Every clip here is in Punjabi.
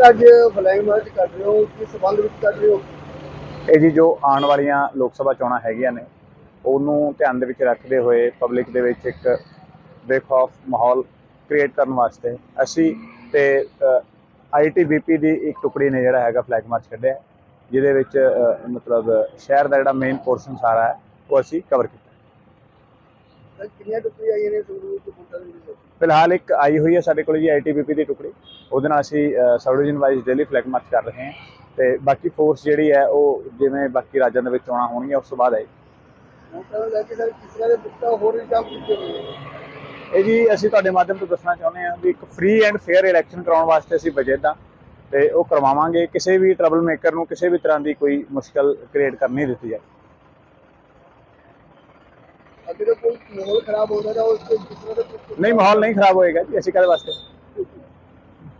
ਸਰ, ਅੱਜ ਫਲਾਈਂਗ ਮਾਰਚ ਕਰ ਰਹੇ ਹੋ, ਕਿਸ ਸੰਬੰਧ ਵਿੱਚ ਕਰ ਰਹੇ ਹੋ? ਇਹ ਜੀ ਜੋ ਆਉਣ ਵਾਲੀਆਂ ਲੋਕ ਸਭਾ ਚੋਣਾਂ ਹੈਗੀਆਂ ਨੇ, ਉਹਨੂੰ ਧਿਆਨ ਦੇ ਵਿੱਚ ਰੱਖਦੇ ਹੋਏ ਪਬਲਿਕ ਦੇ ਵਿੱਚ ਇੱਕ ਬੇਖੌਫ ਮਾਹੌਲ ਕ੍ਰੀਏਟ ਕਰਨ ਵਾਸਤੇ ਅਸੀਂ ਤੇ ਆਈਟੀਬੀਪੀ ਦੀ ਇੱਕ ਟੁਕੜੀ ਨੇ ਜਿਹੜਾ ਹੈਗਾ ਫਲੈਗ ਮਾਰਚ ਕੱਢਿਆ, ਜਿਹਦੇ ਵਿੱਚ ਮਤਲਬ ਸ਼ਹਿਰ ਦਾ ਜਿਹੜਾ ਮੇਨ ਪੋਰਸ਼ਨ ਸਾਰਾ ਹੈ, ਉਹ ਅਸੀਂ ਕਵਰ ਕੀਤਾ। ਕਿੰਨੀਆਂ ਟੁਕੜੀਆਂ ਆਈਆਂ ਨੇ ਸੰਗਰੂਰ ਤੋਂ ਵੋਟਾਂ ਦੇ ਵਿੱਚ? ਫਿਲਹਾਲ ਇੱਕ ਆਈ ਹੋਈ ਹੈ ਸਾਡੇ ਕੋਲ ਜੀ ਆਈਟੀਬੀਪੀ ਦੀ ਟੁਕੜੀ। ਉਹਦੇ ਨਾਲ ਅਸੀਂ sub division wise daily flag march ਕਰ ਰਹੇ ਹਾਂ। ਤੇ ਬਾਕੀ ਫੋਰਸ ਜਿਹੜੀ ਹੈ ਉਹ ਜਿਵੇਂ ਬਾਕੀ ਰਾਜਾਂ ਦੇ ਵਿੱਚ ਚੋਣਾਂ ਹੋਣਗੀਆਂ ਉਸ ਤੋਂ ਬਾਅਦ ਨੇ ਇਹ ਜੀ ਅਸੀਂ ਤੁਹਾਡੇ ਮਾਧਿਅਮ ਤੋਂ ਦੱਸਣਾ ਚਾਹੁੰਦੇ ਹਾਂ ਵੀ ਇੱਕ ਫ੍ਰੀ ਐਂਡ ਫੇਅਰ ਇਲੈਕਸ਼ਨ ਕਰਾਉਣ ਵਾਸਤੇ ਅਸੀਂ ਬਜਟ ਦਾ ਤੇ ਉਹ ਕਰਵਾਵਾਂਗੇ। ਕਿਸੇ ਵੀ ਟਰਬਲ ਮੇਕਰ ਨੂੰ ਕਿਸੇ ਵੀ ਤਰ੍ਹਾਂ ਦੀ ਕੋਈ ਮੁਸ਼ਕਲ ਕ੍ਰੀਏਟ ਕਰਨ ਨਹੀਂ ਦਿੱਤੀ ਜਾਏ ਅਗਰ ਕੋਈ ਮਾਹੌਲ ਖਰਾਬ ਹੋ ਰਿਹਾ ਉਸ ਤੇ ਕਿਸ ਤਰ੍ਹਾਂ ਦੇ ਪੁਖਤਾ- ਨਹੀਂ ਮਾਹੌਲ ਨਹੀਂ ਖਰਾਬ ਹੋਏਗਾ ਜੀ ਅਸੀਂ ਕਾਹਦੇ ਵਾਸਤੇ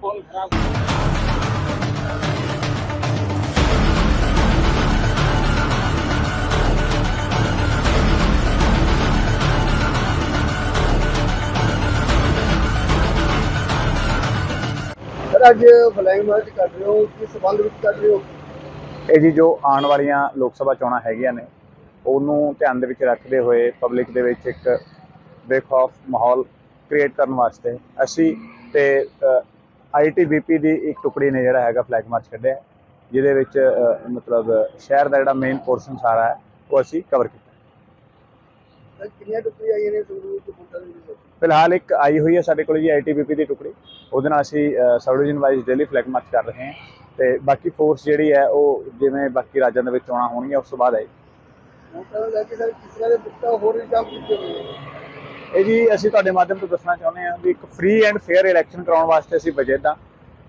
ਮਾਹੌਲ ਖਰਾਬ ਸਰ ਅੱਜ ਮਾਰਚ ਕਰ ਰਹੇ ਹੋ ਕਿਸ ਸੰਬੰਧ ਵਿੱਚ ਕਰ ਰਹੇ ਹੋ ਇਹ ਜੀ ਜੋ ਆਉਣ ਵਾਲੀਆਂ ਲੋਕ ਸਭਾ ਚੋਣਾਂ ਹੈਗੀਆਂ ਨੇ ਉਹਨੂੰ ਧਿਆਨ ਦੇ ਵਿੱਚ ਰੱਖਦੇ ਹੋਏ ਪਬਲਿਕ ਦੇ ਵਿੱਚ ਇੱਕ ਬੇਖੌਫ ਮਾਹੌਲ ਕ੍ਰੀਏਟ ਕਰਨ ਵਾਸਤੇ ਅਸੀਂ ਤੇ ਆਈਟੀਬੀਪੀ ਦੀ ਇੱਕ ਟੁਕੜੀ ਨੇ ਜਿਹੜਾ ਹੈਗਾ ਫਲੈਗ ਮਾਰਚ ਕੱਢਿਆ। ਜਿਹਦੇ ਵਿੱਚ ਮਤਲਬ ਸ਼ਹਿਰ ਦਾ ਜਿਹੜਾ ਮੇਨ ਪੋਰਸ਼ਨ ਸਾਰਾ ਹੈ ਉਹ ਅਸੀਂ ਕਵਰ ਕੀਤਾ। ਸਰ ਕਿੰਨੀਆਂ ਟੁਕੜੀਆਂ ਆਈਆਂ ਨੇ ਸੰਗਰੂਰ ਤੋਂ ਵੋਟਾਂ ਦੇ ਵਿੱਚ? ਫਿਲਹਾਲ ਇੱਕ ਆਈ ਹੋਈ ਹੈ ਸਾਡੇ ਕੋਲ ਜੀ ਆਈਟੀਬੀਪੀ ਦੀ ਟੁਕੜੀ। ਉਹਦੇ ਨਾਲ ਅਸੀਂ sub division wise daily flag march ਕਰ ਰਹੇ ਹਾਂ। ਤੇ ਬਾਕੀ ਫੋਰਸ ਜਿਹੜੀ ਹੈ ਉਹ ਜਿਵੇਂ ਬਾਕੀ ਰਾਜਾਂ ਦੇ ਵਿੱਚ ਚੋਣਾਂ ਹੋਣਗੀਆਂ ਉਸ ਤੋਂ ਬਾਅਦ ਆਏਗੀ। ਵੋਟਾਂ ਨੂੰ ਲੈ ਕੇ ਸਰ ਕਿਸ ਤਰ੍ਹਾਂ ਦੇ ਪੁਖਤਾ ਹੋਰ ਇੰਤਜ਼ਾਮ ਕੀਤੇ ਹੋਏ ਨੇ। ਇਹ ਜੀ ਅਸੀਂ ਤੁਹਾਡੇ ਮਾਧਿਅਮ ਤੋਂ ਦੱਸਣਾ ਚਾਹੁੰਦੇ ਹਾਂ ਵੀ ਇੱਕ ਫ੍ਰੀ ਐਂਡ ਫੇਅਰ ਇਲੈਕਸ਼ਨ ਕਰਾਉਣ ਵਾਸਤੇ ਅਸੀਂ ਬਜਟ ਦਾ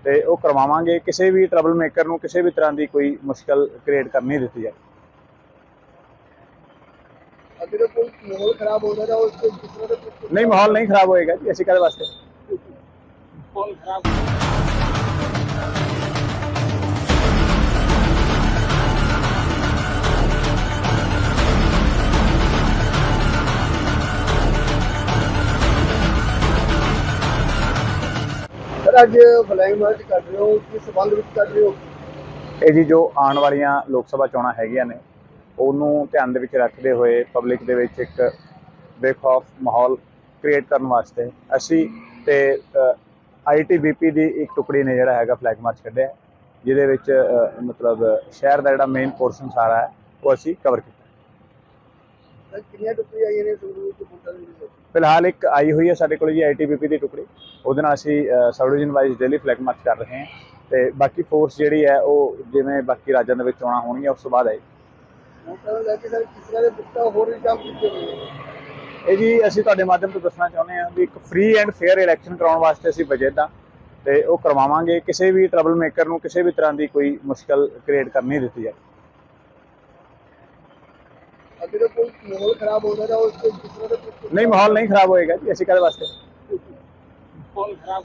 ਤੇ ਉਹ ਕਰਵਾਵਾਂਗੇ। ਕਿਸੇ ਵੀ ਟਰਬਲ ਮੇਕਰ ਨੂੰ ਕਿਸੇ ਵੀ ਤਰ੍ਹਾਂ ਦੀ ਕੋਈ ਮੁਸ਼ਕਲ ਕ੍ਰੀਏਟ ਕਰਨ ਦਿੱਤੀ ਜਾਏ ਅਗਰ ਕੋਈ ਮਾਹੌਲ ਖਰਾਬ ਹੋ ਰਿਹਾ ਉਸ ਤੇ ਕਿਸ ਤਰ੍ਹਾਂ ਦੇ ਪੁਖਤਾ- ਨਹੀਂ ਮਾਹੌਲ ਨਹੀਂ ਖਰਾਬ ਹੋਏਗਾ ਜੀ ਅਸੀਂ ਕਾਹਦੇ ਵਾਸਤੇ? ਮਾਹੌਲ ਖਰਾਬ ਸਰ, ਅੱਜ ਫਲੈਗ ਮਾਰਚ ਕਰ ਰਹੇ ਹੋ, ਕਿਸ ਸੰਬੰਧ ਵਿੱਚ ਕਰ ਰਹੇ ਹੋ? ਇਹ ਜੀ ਜੋ ਆਉਣ ਵਾਲੀਆਂ ਲੋਕ ਸਭਾ ਚੋਣਾਂ ਹੈਗੀਆਂ ਨੇ, ਉਹਨੂੰ ਧਿਆਨ ਦੇ ਵਿੱਚ ਰੱਖਦੇ ਹੋਏ ਪਬਲਿਕ ਦੇ ਵਿੱਚ ਇੱਕ ਬੇਖੌਫ ਮਾਹੌਲ ਕ੍ਰੀਏਟ ਕਰਨ ਵਾਸਤੇ ਅਸੀਂ ਤੇ ਆਈਟੀਬੀਪੀ ਦੀ ਇੱਕ ਟੁਕੜੀ ਨੇ ਜਿਹੜਾ ਹੈਗਾ ਫਲੈਗ ਮਾਰਚ ਕੱਢਿਆ, ਜਿਹਦੇ ਵਿੱਚ ਮਤਲਬ ਸ਼ਹਿਰ ਦਾ ਜਿਹੜਾ ਮੇਨ ਪੋਰਸ਼ਨ ਸਾਰਾ ਹੈ, ਉਹ ਅਸੀਂ ਕਵਰ ਕੀਤਾ। ਕਿੰਨੀਆਂ ਟੁਕੜੀਆਂ ਆਈਆਂ ਨੇ ਸੰਗਰੂਰ ਤੋਂ ਵੋਟਾਂ ਦੇ ਵਿੱਚ? ਫਿਲਹਾਲ ਇੱਕ ਆਈ ਹੋਈ ਹੈ ਸਾਡੇ ਕੋਲ ਜੀ ਆਈਟੀਬੀਪੀ ਦੀ ਟੁਕੜੀ। ਉਹਦੇ ਨਾਲ ਅਸੀਂ sub division wise daily flag march ਕਰ ਰਹੇ ਹਾਂ। ਤੇ ਬਾਕੀ ਫੋਰਸ ਜਿਹੜੀ ਹੈ ਉਹ ਜਿਵੇਂ ਬਾਕੀ ਰਾਜਾਂ ਦੇ ਵਿੱਚ ਚੋਣਾਂ ਹੋਣਗੀਆਂ ਉਸ ਤੋਂ ਬਾਅਦ ਨੇ ਇਹ ਜੀ ਅਸੀਂ ਤੁਹਾਡੇ ਮਾਧਿਅਮ ਤੋਂ ਦੱਸਣਾ ਚਾਹੁੰਦੇ ਹਾਂ ਵੀ ਇੱਕ ਫ੍ਰੀ ਐਂਡ ਫੇਅਰ ਇਲੈਕਸ਼ਨ ਕਰਾਉਣ ਵਾਸਤੇ ਅਸੀਂ ਬਜਟ ਦਾ ਤੇ ਉਹ ਕਰਵਾਵਾਂਗੇ। ਕਿਸੇ ਵੀ ਟਰਬਲ ਮੇਕਰ ਨੂੰ ਕਿਸੇ ਵੀ ਤਰ੍ਹਾਂ ਦੀ ਕੋਈ ਮੁਸ਼ਕਲ ਕ੍ਰੀਏਟ ਕਰਨ ਨਹੀਂ ਦਿੱਤੀ ਜਾਏ ਅਗਰ ਕੋਈ ਮਾਹੌਲ ਖਰਾਬ ਹੋ ਰਿਹਾ ਉਸ ਤੇ ਕਿਸ ਤਰ੍ਹਾਂ ਦੇ ਪੁਖਤਾ- ਨਹੀਂ ਮਾਹੌਲ ਨਹੀਂ ਖਰਾਬ ਹੋਏਗਾ ਜੀ ਅਸੀਂ ਕਾਹਦੇ ਵਾਸਤੇ। ਮਾਹੌਲ ਖਰਾਬ